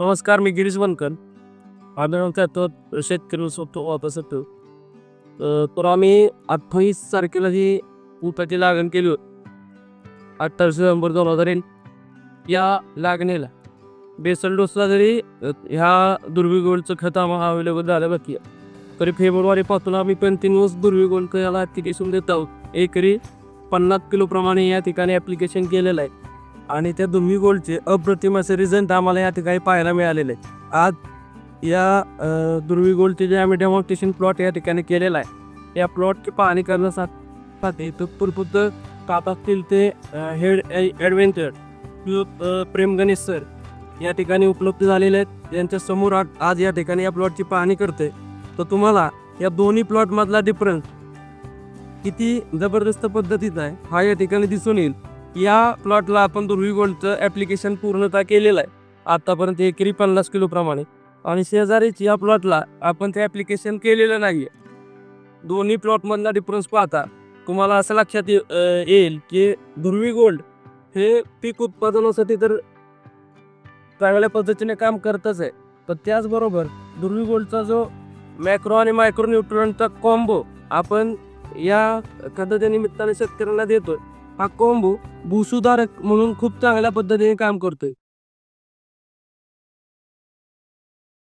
नमस्कार मी गिरीश बनकर आम्ही करतो शेतकरी सोबतो वापस तर आम्ही अठ्ठावीस तारखेला जी ऊसाची लागण केली होती अठ्ठावीस नोव्हेंबर दोन हजार एक या लागणीला बेसल डोसला जरी ह्या दुर्वी गोल्डचं खत आम्हाला अवेलेबल झालं बाकी तरी फेब्रुवारीपासून आम्ही कंटिन्युअस दुर्वी गोल्ड याला ॲप्लिकेशन देत आहोत एकरी पन्नास किलोप्रमाणे या ठिकाणी ॲप्लिकेशन केलेलं आहे. आणि त्या दुर्वी गोल्डचे अप्रतिम असे रिझल्ट आम्हाला या ठिकाणी पाहायला मिळालेले आज या दुर्वी गोल्डचे जे आम्ही डेमॉन्स्ट्रेशन प्लॉट या ठिकाणी केलेला आहे या प्लॉटची पाहणी करण्यासाठी तत्पुरपुत कापातील ते head adventure Prem Ganesh sir या ठिकाणी उपलब्ध झालेले आहेत. यांच्या समोर आज या ठिकाणी या प्लॉटची पाहणी करते. तर तुम्हाला या दोन्ही प्लॉटमधला डिफरन्स किती जबरदस्त पद्धतीचा आहे हा या ठिकाणी दिसून येईल. या प्लॉटला आपण दुर्वी गोल्डचं ॲप्लिकेशन पूर्णतः केलेलं आहे. आतापर्यंत एकरी पन्नास किलोप्रमाणे आणि शेजारीच या प्लॉटला आपण ते ॲप्लिकेशन केलेलं नाही आहे दोन्ही प्लॉटमधला डिफरन्स पाहता तुम्हाला असं लक्षात येईल की दुर्वी गोल्ड हे पीक उत्पादनासाठी तर चांगल्या पद्धतीने काम करतच आहे. पण त्याचबरोबर दुर्वी गोल्डचा जो मॅक्रो आणि मायक्रो न्यूट्रनचा कॉम्बो आपण या खताच्या निमित्ताने शेतकऱ्यांना आहे हा कोंबू भूसुधारक म्हणून खूप चांगल्या पद्धतीने काम करतोय.